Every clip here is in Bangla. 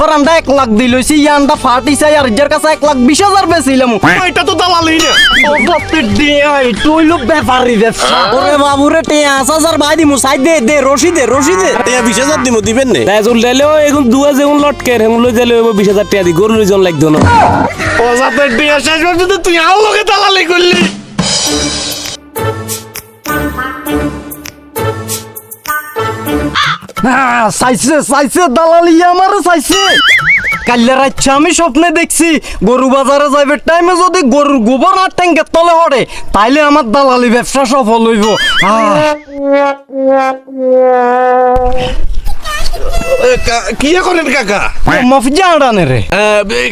পর এক লাখ দিলছি ইয়ানটা ফাটি চাই আর যার কাছে এক লাখ বিশ হাজার বেছিলাম এটা তো দালালি না ব্যাপারি ব্যবসা ওরে বাবুরে টেঁয়াশ হাজার ভাই দিমু সাইড দে দে রশি দে রশি দে। টিয়া বিশ হাজার দিব দিবেন নে। তাই উল্টাইলেও এখন দুয়া যেমন লটকে হেমুলো যাইলে বিশ হাজার টাকা দি গরুর জন লাগতো না ও যাতে টিয়া শেষ পর্যন্ত তুই আর লোকে দালালি করলি। হ্যাঁ, চাইছে চাইছে দালালি আমার চাইছে কাল্লা রাচ্ছে আমি স্বপ্নে দেখছি, গরু বাজারে যাইবে টাইমে যদি গরুর গোবর আর ট্যাঙ্কের তলে হরে তাইলে আমার দালালি ব্যবসা সফল হইব। আহ, করেন কাকা? মফিজা আড়ানে রে।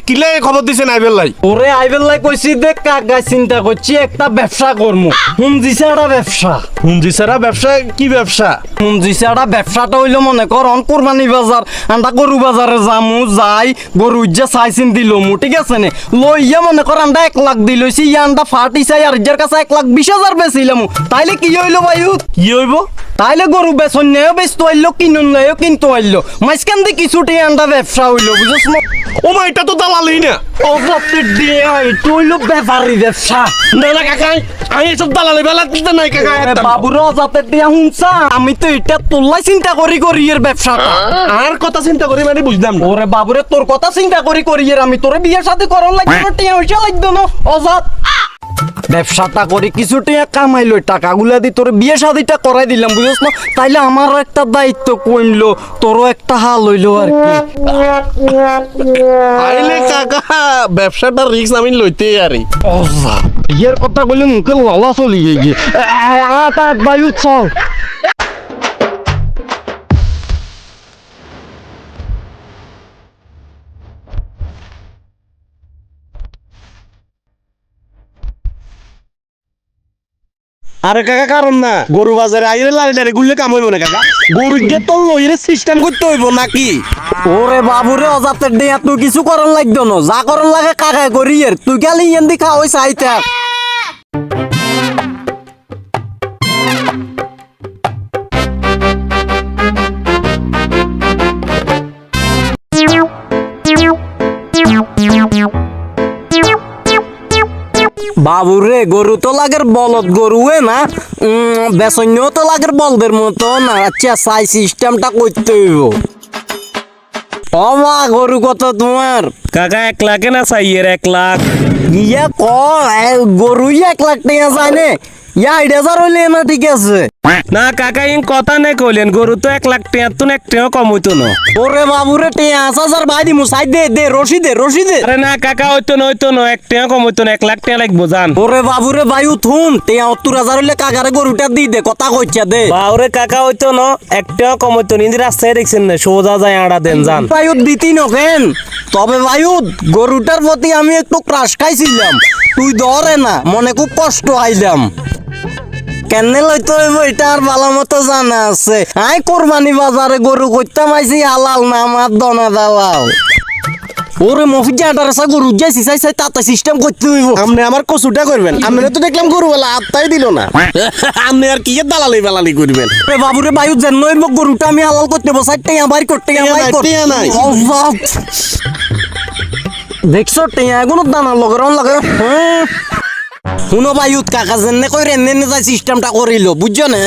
কিলে খবর দিছে নাই বেলাই ওরে আইবেল্লাই কইছি দেখ কাকা চিন্তা করছি একটা ব্যবসা করমু হুমজিছে একটা ব্যবসা। হুঞ্জি সারা ব্যবসা কি ব্যবসা? হুমজিছে একটা ব্যবসাটা হইল মনে কর অন কোরবানি বাজার আমরা গরু বাজারে যামু যাই গরু যে চাইছিন দিলমু ঠিক আছে নে? লইয়া মনে কর আমরা এক লাখ দিলছি ইয়ানটা ফাটি চাই আর যার কাছে এক লাখ বিশ হাজার বেছিলাম তাইলে কি হইল বায়ু? কি হইব? তাইলে গরু বেচন নেও বেচতে আইলো কিনুন নেও কিনতে আইলো। মাঝখান দিয়ে কিছুটি আন্ডা ব্যবসা হইল বুঝছ না? ও মা এটা তো দালালি না। ও বাপরে দিয়ে এটা হইল ব্যাপারি ব্যবসা। না না কাকা আমি এসব দালালি বেলা দিতে নাই কাকা বাবুর জাতের দিয়া হুনসা। আমি তো এটা তোলাই চিন্তা করি করি এর ব্যবসাটা। আর কথা চিন্তা করি মানে বুঝলাম না। ওরে বাবুরে তোর কথা চিন্তা করি করি এর আমি তোরে বিয়ের সাথে করন লাগবে টিয়া হইসা লাগবে না। অজাত। ব্যবসাটা করে কিছু টিয়া কামাইলো টাকাগুলা দি তোর বিয়ে শাদিটা করাই দিলাম বুঝছ না? তাইলে আমার একটা দায়িত্ব কইলো তোরও একটা হাল হইল আর কি। আইলে কাকা ব্যবসাটা রিস্ক আমি লইতে আরে। বিয়ের কথা কইলে মুখে লালা চলি গিয়ে। আটা বায়ু চল। আরে কাকা, কারণ না। গরু বাজারে আইরে লারি ডারে গুললে কাম হইব না কাকা। গরু গে তো লইরে সিস্টেম করতে হইব নাকি? ওরে বাবুরে, অজাতের দিয়া তুই কিছু করন লাগতো না। যা করন লাগে কাকা করি তুই গেলি ইয়ান দি খাওয়াই চাইতা বাবুরে গরু তো লাগের বলদ গরুয়ে না? বেসন্য তো লাগের বলদের মতো না আচ্ছা সাই সিস্টেমটা করতে হইব। অমা গরু কত তোমার? কাকা এক লাখে না সাইয়ের এক লাখ? ইয়া ক এ, গরু এক লাখ টাকা চাই ইয়া আইড হাজার হইলে না ঠিক আছে। না কাকা ইন কথা নেই কইলেন গরু তো এক লাখ টাকা তো এক টাকা কম হইতো না। ওরে বাবুরে টিয়া হাজার ভাই দিমু সাইড দে দে রশি দে রশি দে। আরে না কাকা হইতো না হইতো না এক টাকা কম হইতো না এক লাখ টাকা লাগবো জান। ওরে বাবুরে বায়ু থুন টিয়া সত্তর হাজার হইলে কাকারে গরুটা দি দে কথা কইছা দে। বাউরে কাকা হইতো না এক টাকা কম হইতো না ইন্দি রাস্তায় দেখছেন না সোজা যায় আড়া দেন জান। দিতি নকেন তবে বায়ুত গরুটার প্রতি আমি একটু ক্রাশ খাইছিলাম। তুই ধরে না মনে খুব কষ্ট আইলাম। কেনে লইতে হইব এটা আর ভালো মতো জানা আছে। আই কোরবানি বাজারে গরু করতাম আইছি হালাল না আমার দনা দালাল। ওরে মফিজা আটার গরু যাইছি চাই চাই তাতে সিস্টেম করতে হইব। আপনি আমার কচুটা করবেন তো দেখলাম গরু বেলা আত্মাই দিল না। আপনি আর কি দালালি বেলালি করবেন? রে বাবুরে বায়ু হইব গরুটা আমি হালাল করতে বসাই বাড়ি করতে নাই। দেখছ টেয়া এগুলো দানা লগে রন লাগে। হ্যাঁ। শুনো বায়ুত কাকা যেন কই রেন যাই সিস্টেমটা করিল বুঝছ না?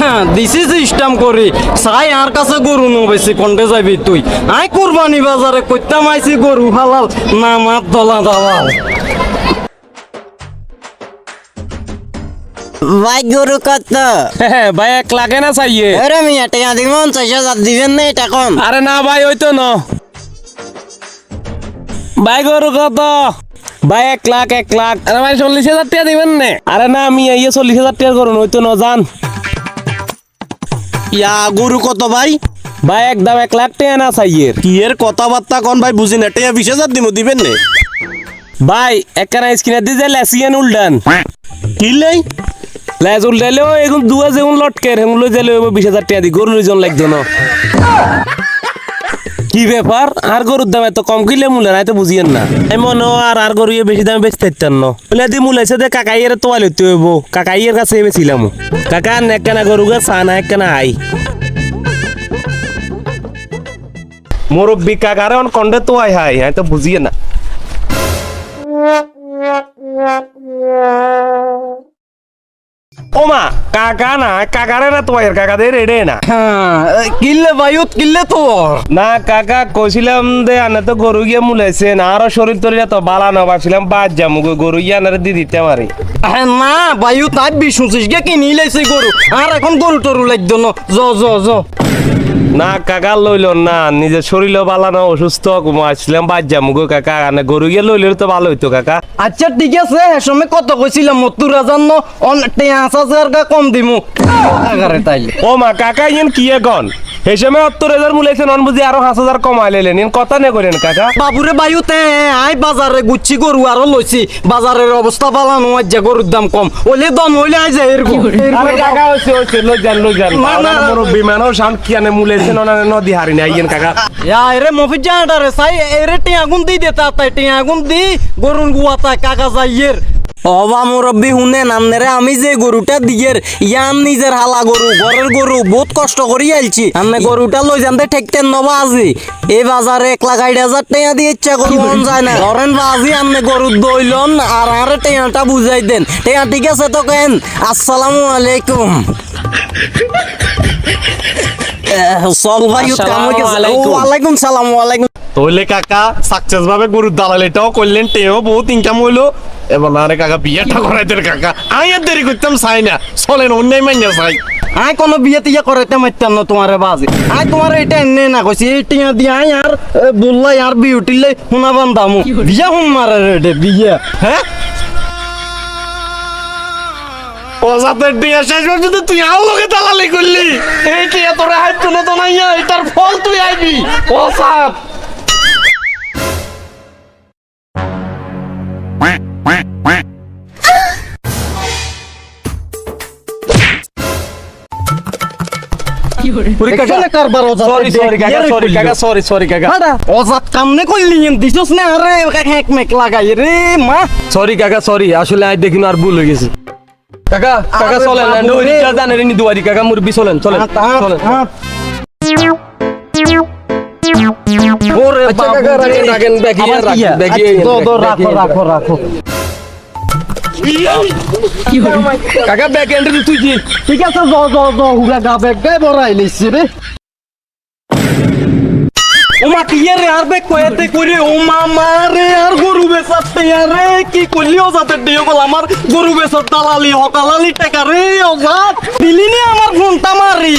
হ্যাঁ দিছি সিস্টেম করি। চাই আর কাছে গরু নো বেশি কোনটে যাবি তুই? আই কুরবানি বাজারে কইতাম আইছি গরু হালাল না মাত দলা দালাল। ভাই গরু কত? হ্যাঁ ভাই এক লাখে না চাইয়ে। আরে মিয়া টেয়া দিব পঞ্চাশ হাজার দিবেন না এটা কোন আরে না ভাই হইতো না। ভাই গরু কত? ভাই এক লাখ এক লাখ। আরে ভাই চল্লিশ হাজার টাকা দিবেন না। আরে না আমি ইয়ে চল্লিশ হাজার টাকা করুন হইতো না জান ইয়া গরু কত ভাই? ভাই একদম এক লাখ টাকা না চাইয়ের কি এর কথাবার্তা কোন ভাই বুঝি না। টিয়া বিশ হাজার দিব দিবেন নে। ভাই একখানা স্ক্রিনে দিয়ে লেসিয়ান উল্টান। কি লাই লেজ উল্টাইলেও এখন দুয়া যেমন লটকে হেমুলো যাইলে বিশ হাজার টাকা দি। গরুর জন লাগতো না। কি ব্যাপার? আর গরুর দাম এত কম কিলে মূলের? আয় তো বুঝিয়েন না। এমন আর আর গরু ইয়ে বেশি দামে বেচতে ন। বলে দি মূলাইছে দে, কাকাইয়ের তোয়ালে হইতে হইব। কাকাইয়ের কাছে বেছিলাম কাকা একখানা গরু গা, চা, না একখানা আই। মুরব্বী কাকারে অন কন্ডে তো আই হাই হ্যাঁ তো বুঝিয়ে না। ওমা কাকা না কাকারে না তো কাকাদের রেডে না হ্যাঁ কিনলে বায়ুত কিনলে তোর না কাকা কইছিলাম দে আনে তো গরু গিয়ে আরও শরীর তরিয়া তো বালা না ভাবছিলাম বাদ যাম গরু গিয়ে আনারে দি দিতে পারি। না বায়ু তাই বিশুছিস গে কিনি লাইছে গরু। আর এখন গরু টরু লাগতো না। জ জ জ না কাকা লইল না নিজের শরীর বালা না অসুস্থ আসছিলাম বাদ যাম গো কাকা আনে গরু গিয়ে লইলে তো ভালো হইতো কাকা। আচ্ছা ঠিক আছে সময় কত কইছিলাম মতুর রাজান অন টেঁয়াশ হাজার গা কম দিমু। আগারে তাইলে। ও মা কাকা ইয়েন কি এখন সময় সত্তর হাজার মুলাইছে নন বুঝি আরও পাঁচ হাজার কমাই লাইলেন। ইয়েন কথা নে করেন কাকা। বাবুরে বায়ুতে আই বাজারে গুচ্ছি গরু আরও লইছি। বাজারের অবস্থা ভালো নয় যে গরুর দাম কম। ওলে দম হইলে আই যায় এরকম। আরে কাকা হইছে হইছে লই যান লই যান। না, না, না। মুরব্বী কি আনে মুলাইছে নন নদী হারি না ইয়েন কাকা। ইয়া এরে মফিজ জানাটারে সাই এরে টিয়াগুন দি দে তাই টিয়াগুন দি গরুর গুয়াতা কাকা যাইয়ের অবা মুরব্বী শুনে নামনেরে আমি যে গরুটা দিয়ের ইয়ান নিজের হালা গরু ঘরের গরু বহুত কষ্ট করি আইছি আমি গরুটা লই জানতে ঠেকতেন নবা আজি। এই বাজারে এক লাখ আড়াই হাজার টাকা দিয়ে ইচ্ছা করি মন যায় না। ধরেন বাজি আপনি গরু দইলন আর আরে টেয়াটা বুঝাই দেন। টেয়া ঠিক আছে তো কেন? আসসালামু আলাইকুম। চল ভাই আলাইকুম। ওয়ালাইকুম সালাম ওয়ালাইকুম তাহলে কাকা সাকসেস ভাবে গরুর দালাল এটাও করলেন টেও বহুত ইনকাম হইল। এবার আরে কাকা বিয়েটা করাইতে কাকা। আমি আর দেরি করতাম চাই না। চলেন অন্যায় মাইনা চাই আই কোনো বিয়ে টিয়া করাইতে মারতাম না তোমার বাজে। আই তোমার এটা এনে না কইছি এই টিয়া দিয়ে আই আর বললাই আর বিউটিলে শুনা বান্ধামু। বিয়া হুন মারে রে বিয়া। হ্যাঁ ও যাতে টিয়া শেষ পর্যন্ত তুই লগে দালালি করলি। এই টিয়া তোরা হাত তুলে তো নাই এটার ফল তুই আইবি। ও সরি কাকা সরি আসলে আজ দেখিন আর ভুল হয়ে গেছে। কাকা কাকা চলেন দুয়ারি। কাকা মুরবি চলেন চলেন চলেন। আচ্ছা, কাকা। রাখেন, রাখেন, রাখেন, আচ্ছা, দো, দো, রাখেন, রাখো রাখো। রাখো কাকা ব্যাক এন্ট্রি তুই কি ঠিক আছে জ জ জ হুগা গা বেগ গাই বড়াই লিছি রে। ওমা কি আর বেগ কয়েতে করে ও মামা রে আর গরু বেচাতে কি করলি ও যাতে দিও বল আমার? গরু বেচার দালালি হকালালি টাকা রে ও জাত। দিলি নি আমার ফোনটা মারি।